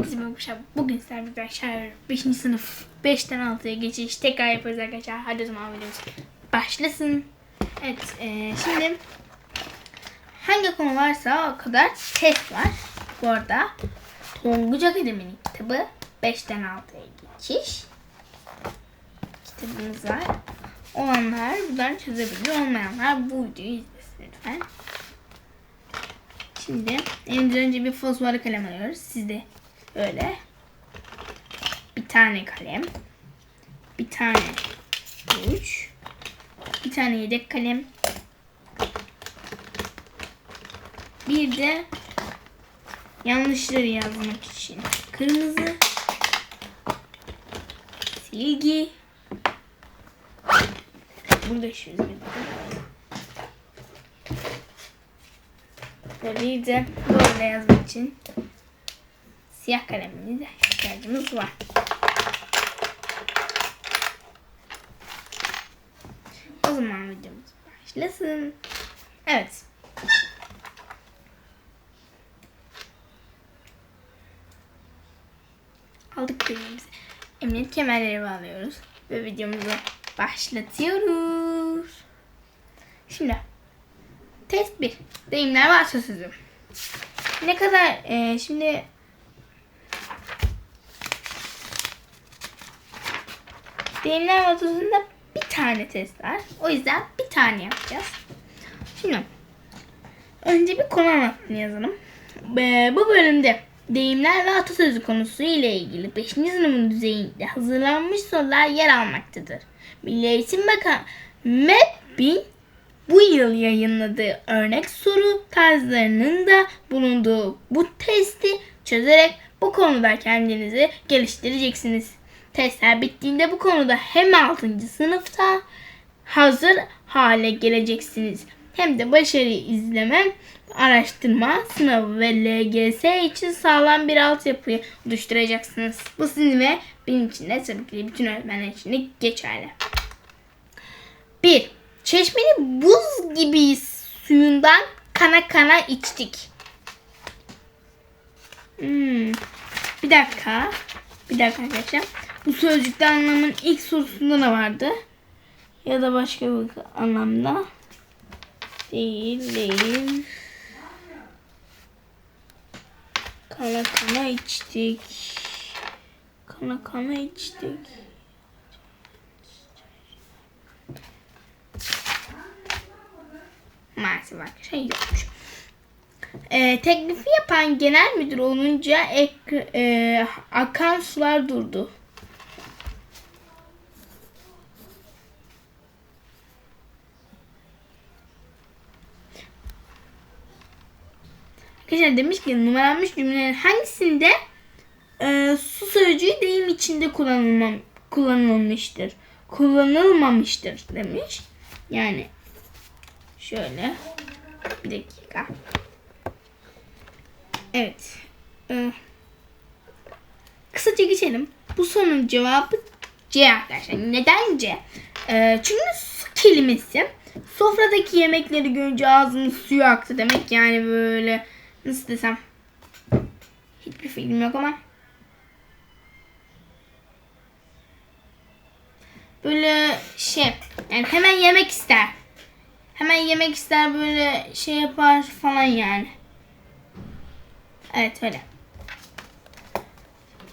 Herkese merhaba arkadaşlar. Bugün sizlerle arkadaşlar 5. sınıf 5'ten 6'ya geçiş tekrar yaparız arkadaşlar. Hadi o zaman videomuz başlasın. Evet e, şimdi hangi konu varsa o kadar test var. Bu arada Tonguç Akademi'nin kitabı 5'ten 6'ya geçiş kitabımız var. Olanlar buradan çözebilir. Olmayanlar bu videoyu izlesin lütfen. Şimdi elimize önce bir fosfor kalem alıyoruz. Siz de öyle. Bir tane kalem. Bir tane uç. Bir tane yedek kalem. Bir de yanlışları yazmak için kırmızı silgi. Burada şöyle bir de böyle yazmak için siyah kalemimize ihtiyacımız var. O zaman videomuz başlasın. Evet. Aldık kalemimizi. Emniyet kemerleri bağlıyoruz. Ve videomuzu başlatıyoruz. Şimdi Test 1. Deyimler ve atasözü. Ne kadar e, şimdi deyimler ve atasözünde bir tane test var. O yüzden bir tane yapacağız. Şimdi önce bir konu anlatını yazalım. E, bu bölümde deyimler ve atasözü konusu ile ilgili 5. sınıfın düzeyinde hazırlanmış sorular yer almaktadır. Milli Eğitim Bakanı MEB'in bu yıl yayınladığı örnek soru tarzlarının da bulunduğu bu testi çözerek bu konuda kendinizi geliştireceksiniz. Testler bittiğinde bu konuda hem 6. sınıfta hazır hale geleceksiniz. Hem de başarıyı izleme, araştırma, sınavı ve LGS için sağlam bir altyapıyı oluşturacaksınız. Bu sizin ve benim için de tabii ki bütün öğretmenler için de geçerli. 1. Çeşmenin buz gibi suyundan kana kana içtik. Hmm. Bir dakika. Bir dakika arkadaşlar. Bu sözcükte anlamın ilk sorusunda ne vardı? Ya da başka bir anlamda. Değil, değil. Kana kana içtik. Kana kana içtik. maalesef arkadaşlar yokmuş. E, teklifi yapan genel müdür olunca ek, e, akan sular durdu. Arkadaşlar demiş ki numaranmış cümlelerin hangisinde e, su sözcüğü deyim içinde kullanılmam, kullanılmıştır. Kullanılmamıştır demiş. Yani Şöyle. Bir dakika. Evet. Ee, kısaca geçelim. Bu sorunun cevabı C arkadaşlar. Neden C? Ee, çünkü su kelimesi sofradaki yemekleri görünce ağzının suyu aktı demek. Yani böyle nasıl desem hiçbir fikrim yok ama böyle şey yani hemen yemek ister hemen yemek ister böyle şey yapar falan yani. Evet öyle.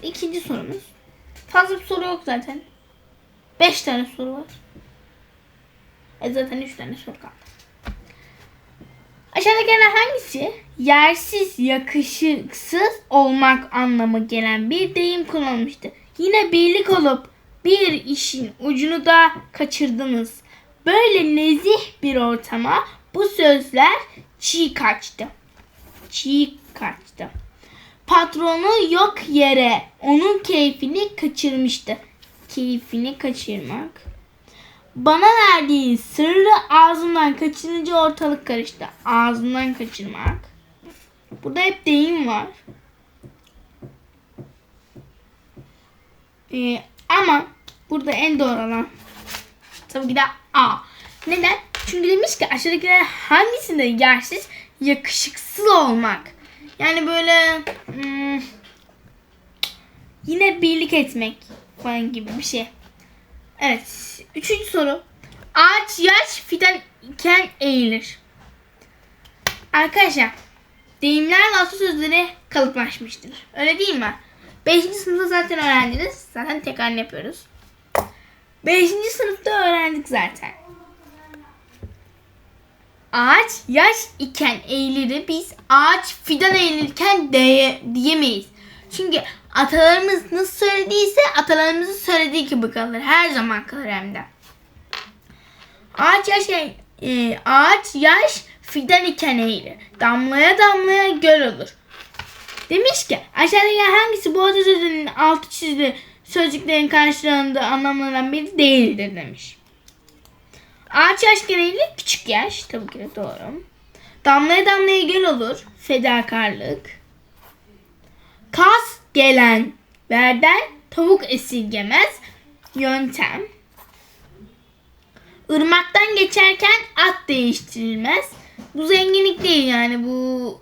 İkinci sorumuz. Fazla bir soru yok zaten. Beş tane soru var. E zaten üç tane soru kaldı. Aşağıdakilerden hangisi yersiz, yakışıksız olmak anlamı gelen bir deyim kullanılmıştır? Yine birlik olup bir işin ucunu da kaçırdınız. Böyle nezih bir ortama bu sözler çiğ kaçtı. Çiğ kaçtı. Patronu yok yere onun keyfini kaçırmıştı. Keyfini kaçırmak. Bana verdiği sırrı ağzından kaçırınca ortalık karıştı. Ağzından kaçırmak. Burada hep deyim var. Ee, ama burada en doğru olan tabii ki de A. Neden? Çünkü demiş ki aşağıdakiler hangisinde yersiz yakışıksız olmak. Yani böyle hmm, ile birlik etmek falan gibi bir şey. Evet. Üçüncü soru. Ağaç yaş fidan iken eğilir. Arkadaşlar deyimler ve atasözleri kalıplaşmıştır. Öyle değil mi? Beşinci sınıfta zaten öğrendiniz. Zaten tekrar yapıyoruz. Beşinci sınıfta öğrendik zaten. Ağaç yaş iken eğilir. Biz ağaç fidan eğilirken diye, diyemeyiz. Çünkü atalarımız nasıl söylediyse atalarımızın söylediği gibi kalır. Her zaman kalır hem de. Ağaç yaş e, ağaç yaş fidan iken eğilir. Damlaya damlaya göl olur. Demiş ki aşağıdaki hangisi bu atasözünün altı çizili sözcüklerin karşılığında anlamlanan biri değildir demiş. Ağaç yaş gereğiyle küçük yaş. Tabii ki de doğru. Damlaya damlaya göl olur. Fedakarlık. Kas gelen verden tavuk esirgemez. Yöntem. Irmaktan geçerken at değiştirilmez. Bu zenginlik değil yani bu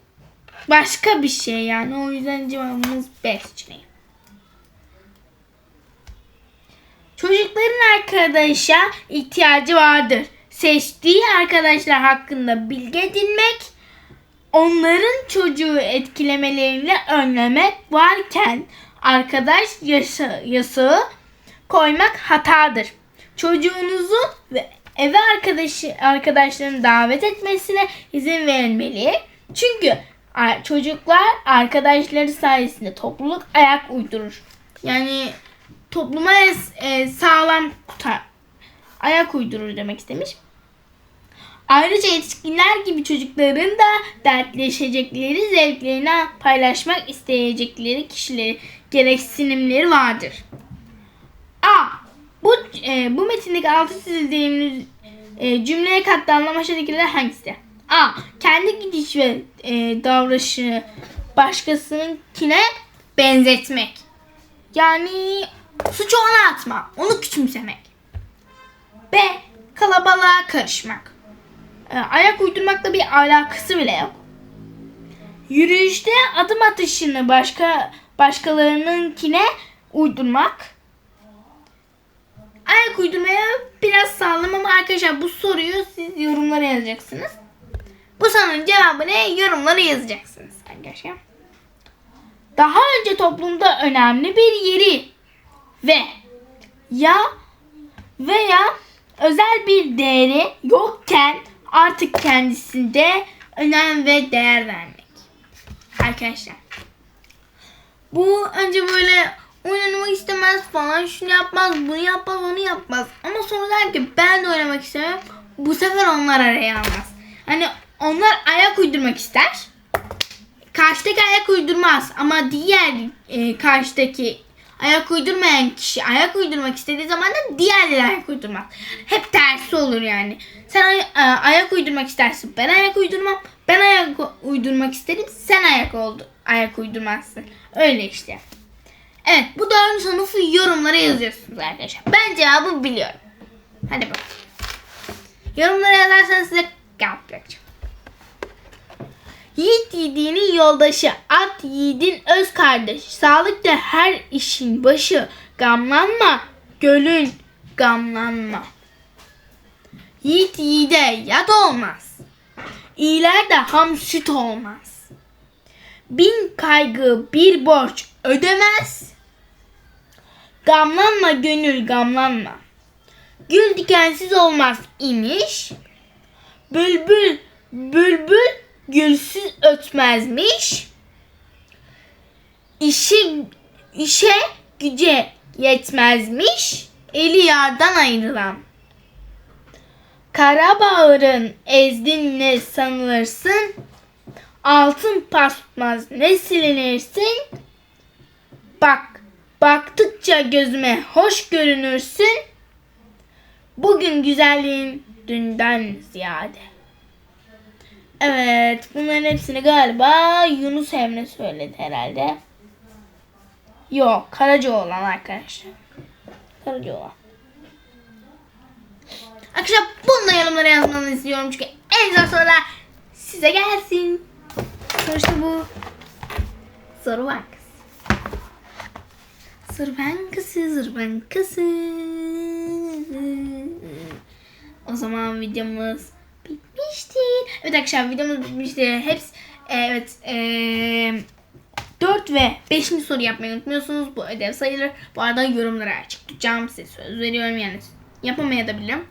başka bir şey yani. O yüzden cevabımız B seçeneği. Çocukların arkadaşa ihtiyacı vardır. Seçtiği arkadaşlar hakkında bilgi edinmek, onların çocuğu etkilemelerini önlemek varken arkadaş yasa, yasağı koymak hatadır. Çocuğunuzu ve eve arkadaşı arkadaşlarını davet etmesine izin verilmeli. Çünkü çocuklar arkadaşları sayesinde topluluk ayak uydurur. Yani topluma e, sağlam tutar, ayak uydurur demek istemiş. Ayrıca yetişkinler gibi çocukların da dertleşecekleri, zevklerini paylaşmak isteyecekleri kişileri, gereksinimleri vardır. A. Bu e, bu metindeki altı çizdiğimiz e, cümleye kattığı anlam hangisi? A. Kendi gidiş ve e, davranışı başkasınınkine benzetmek. Yani suçu ona atma, onu küçümsemek. B. Kalabalığa karışmak. E, ayak uydurmakla bir alakası bile yok. Yürüyüşte adım atışını başka başkalarınınkine uydurmak. Ayak uydurmaya biraz sağlam ama arkadaşlar bu soruyu siz yorumlara yazacaksınız. Bu sorunun cevabını yorumlara yazacaksınız arkadaşlar. Daha önce toplumda önemli bir yeri ve ya veya özel bir değeri yokken artık kendisinde önem ve değer vermek. Arkadaşlar. Bu önce böyle oynamak istemez falan şunu yapmaz bunu yapmaz onu yapmaz. Ama sonra der ki ben de oynamak istemem. Bu sefer onlar araya almaz. Hani onlar ayak uydurmak ister. Karşıdaki ayak uydurmaz ama diğer e, karşıdaki ayak uydurmayan kişi ayak uydurmak istediği zaman da diğerleri ayak uydurmaz. Hep tersi olur yani. Sen ay- e, ayak uydurmak istersin. Ben ayak uydurmam. Ben ayak uydurmak isterim. Sen ayak oldu ayak uydurmazsın. Öyle işte. Evet bu dördüncü sınıfı yorumlara yazıyorsunuz arkadaşlar. Ben cevabı biliyorum. Hadi bakalım. Yorumlara yazarsanız size cevap vereceğim. Yiğit yiğidinin yoldaşı, at yiğidin öz kardeşi. Sağlıkla her işin başı. Gamlanma, gölün gamlanma. Yiğit yiğide yat olmaz. İyiler de ham süt olmaz. Bin kaygı bir borç ödemez. Gamlanma gönül gamlanma. Gül dikensiz olmaz imiş. Bülbül bülbül gülsüz ötmezmiş. İşi işe güce yetmezmiş. Eli yardan ayrılan. Karabağır'ın ezdin ne sanılırsın? Altın pasmaz ne silinirsin? Bak, baktıkça gözüme hoş görünürsün. Bugün güzelliğin dünden ziyade. Evet, bunların hepsini galiba Yunus Emre söyledi herhalde. Yok, Karacaoğlan arkadaşlar. Karacaoğlan. Arkadaşlar bunu da yorumlara yazmanızı istiyorum çünkü en zor sorular size gelsin. Sonuçta bu soru kız. Zır bankası, zır bankası. O zaman videomuz bitmiştir. Evet arkadaşlar videomuz bitmiştir. Hepsi evet eee 4 ve 5. soru yapmayı unutmuyorsunuz. Bu ödev sayılır. Bu arada yorumlara açık tutacağım size söz veriyorum yani yapamayabilirim.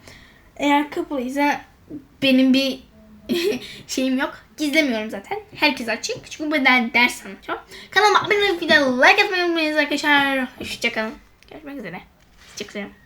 Eğer kapalıysa benim bir şeyim yok. Gizlemiyorum zaten. Herkes açık. Çünkü ben ders anlatıyorum. Kanalıma abone olup bir like atmayı unutmayınız arkadaşlar. Hoşçakalın. Görüşmek üzere. Hoşçakalın.